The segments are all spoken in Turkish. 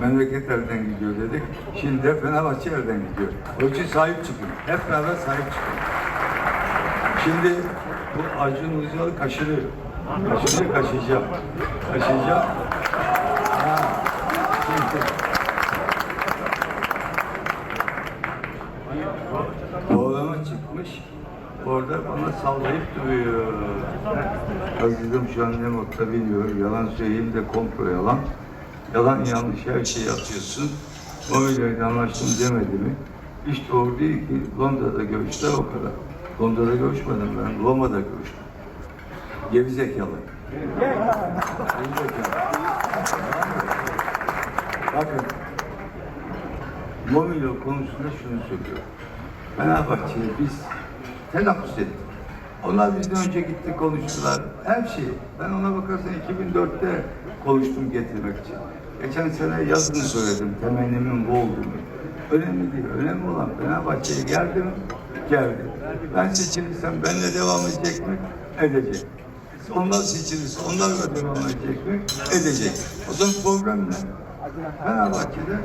Memleket elden gidiyor dedik. Şimdi de Fenerbahçe elden gidiyor. O için sahip çıkın. Hep beraber sahip çıkın. Şimdi bu Acun Ilıcalı kaşırıyor. Kaşırıyor, kaşıyacağım. Kaşıyacağım. Ha, Programa çıkmış. Orada bana sallayıp duruyor. Azizim şu an ne modda bilmiyor. Yalan söyleyeyim de komplo yalan. Yalan yanlış her şeyi atıyorsun. O öyle anlaştım demedi mi? Hiç doğru değil ki. Londra'da görüştüler o kadar. Londra'da görüşmedim ben. Roma'da görüştüm. Gerizekalı. Gerizekalı. Bakın. Momilo konusunda şunu söylüyorum. Fenerbahçe'yi biz telaffuz ettik. Onlar bizden önce gitti konuştular. Her şeyi. Ben ona bakarsan 2004'te konuştum getirmek için. Geçen sene yazın söyledim. Temennimin bu olduğunu. Önemli değil. Önemli olan Fenerbahçe'ye geldi mi? Geldi. Ben seçilirsem benimle devam edecek mi? Edecek. Onlar seçilirse onlarla devam edecek mi? Edecek. O zaman problem ne? Fenerbahçe'de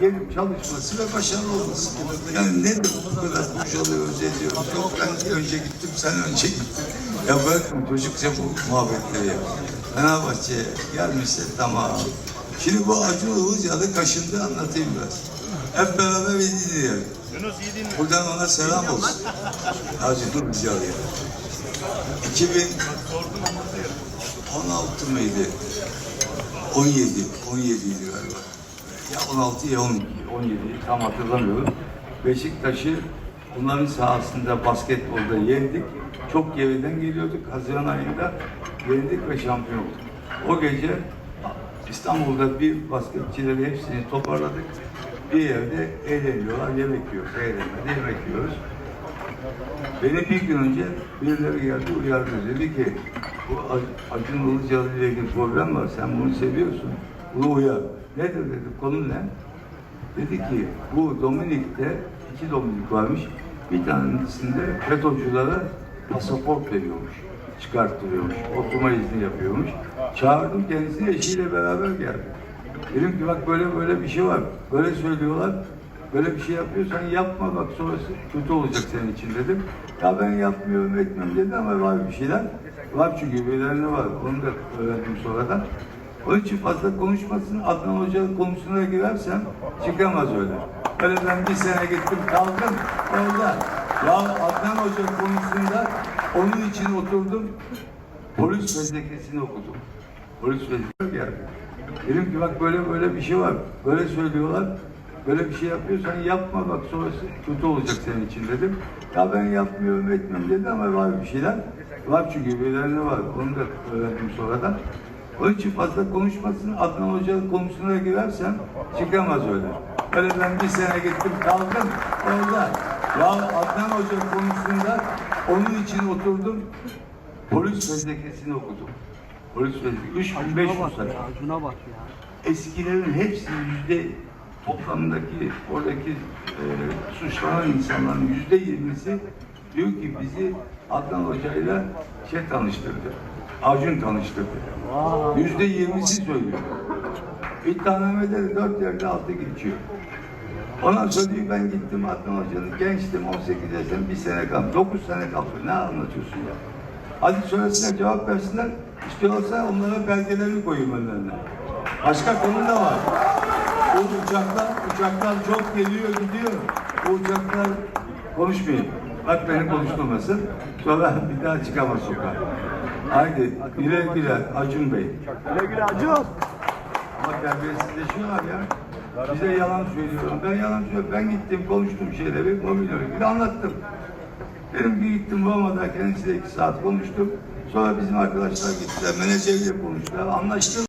gelip çalışması ve başarılı olması. Yani nedir bu kadar boşalıyoruz, ediyoruz. Yok ben önce gittim, sen önce gittin. Ya bırakın çocukça bu muhabbetleri ya. Fenerbahçe'ye gelmişse tamam. Şimdi bu Acun Ilıcalı kaşındı anlatayım biraz. Hep beraber bir dinleyelim. Buradan ona selam olsun. Acun Ilıcalı'ya. 2016 mıydı? 17, 17 idi galiba. Ya 16 ya 12, 17 tam hatırlamıyorum. Beşiktaş'ı onların sahasında basketbolda yendik. Çok geriden geliyorduk. Haziran ayında yendik ve şampiyon olduk. O gece İstanbul'da bir basketçileri hepsini toparladık. Bir yerde eğleniyorlar, yemek yiyoruz. Eğlenmede yemek yiyoruz. Beni bir gün önce birileri geldi uyardı. Dedi ki bu Ac- Acun Ilıcalı ile ilgili problem var. Sen bunu seviyorsun. Uyar. Nedir dedi. Konu ne? Dedi ki bu Dominik'te iki Dominik varmış. Bir tanesinde FETÖ'cülere pasaport veriyormuş. Çıkarttırıyormuş. Oturma izni yapıyormuş. Çağırdım kendisini eşiyle beraber geldi. Dedim ki bak böyle böyle bir şey var. Böyle söylüyorlar. Böyle bir şey yapıyorsan yapma bak sonrası kötü olacak senin için dedim. Ya ben yapmıyorum etmiyorum dedi ama var bir şeyler. Var çünkü birilerinde var. Onu da öğrendim sonradan. Onun için fazla konuşmasın. Adnan Hoca konusuna girersem çıkamaz öyle. Öyle ben bir sene gittim kaldım orada. Ya Adnan Hoca konusunda onun için oturdum. Polis fezlekesini okudum. Polis fezlekesi geldi. Dedim ki bak böyle böyle bir şey var. Böyle söylüyorlar. Böyle bir şey yapıyorsan yapma bak sonrası kötü olacak senin için dedim. Ya ben yapmıyorum etmiyorum dedi ama var bir şeyler. Var çünkü birilerinde var. Onu da öğrendim sonradan. Onun için fazla konuşmasın. Adnan Hoca konusuna girersem çıkamaz öyle. Öyle ben bir sene gittim kaldım orada. Ya Adnan Hoca konusunda onun için oturdum. Polis fezlekesini okudum. Polis fezlekesi. 3500 sayfa Şuna bak ya. eskilerin hepsi yüzde toplamındaki oradaki e, suçlanan insanların yüzde yirmisi diyor ki bizi Adnan Hoca'yla şey tanıştırdı. Acun tanıştırdı. Yüzde yirmisi söylüyor. İddianamede de dört yerde altı geçiyor. Ondan sonra diyor ben gittim Adnan Hoca'nın gençtim 18 yaşında bir sene kaldım. 9 sene kaldım. Ne anlatıyorsun ya? Hadi söylesinler cevap versinler. İstiyorsa onlara belgelerini koyayım önlerine. Başka konu da var. Bu uçaklar, uçaklar çok geliyor gidiyor. Bu uçaklar konuşmayayım. Bak beni konuşturmasın. Sonra bir daha çıkamaz sokağa. Haydi güle güle Acun Bey. Güle güle Acun. Ama terbiyesizleşiyorlar ya. Bize yalan söylüyorum. Ben yalan söylüyorum. Ben gittim konuştum şeyleri. Mobilya bir anlattım. Dedim ki gittim Roma'da kendisiyle iki saat konuştum. Sonra bizim arkadaşlar gittiler. Menajeriyle konuştular. Anlaştılar.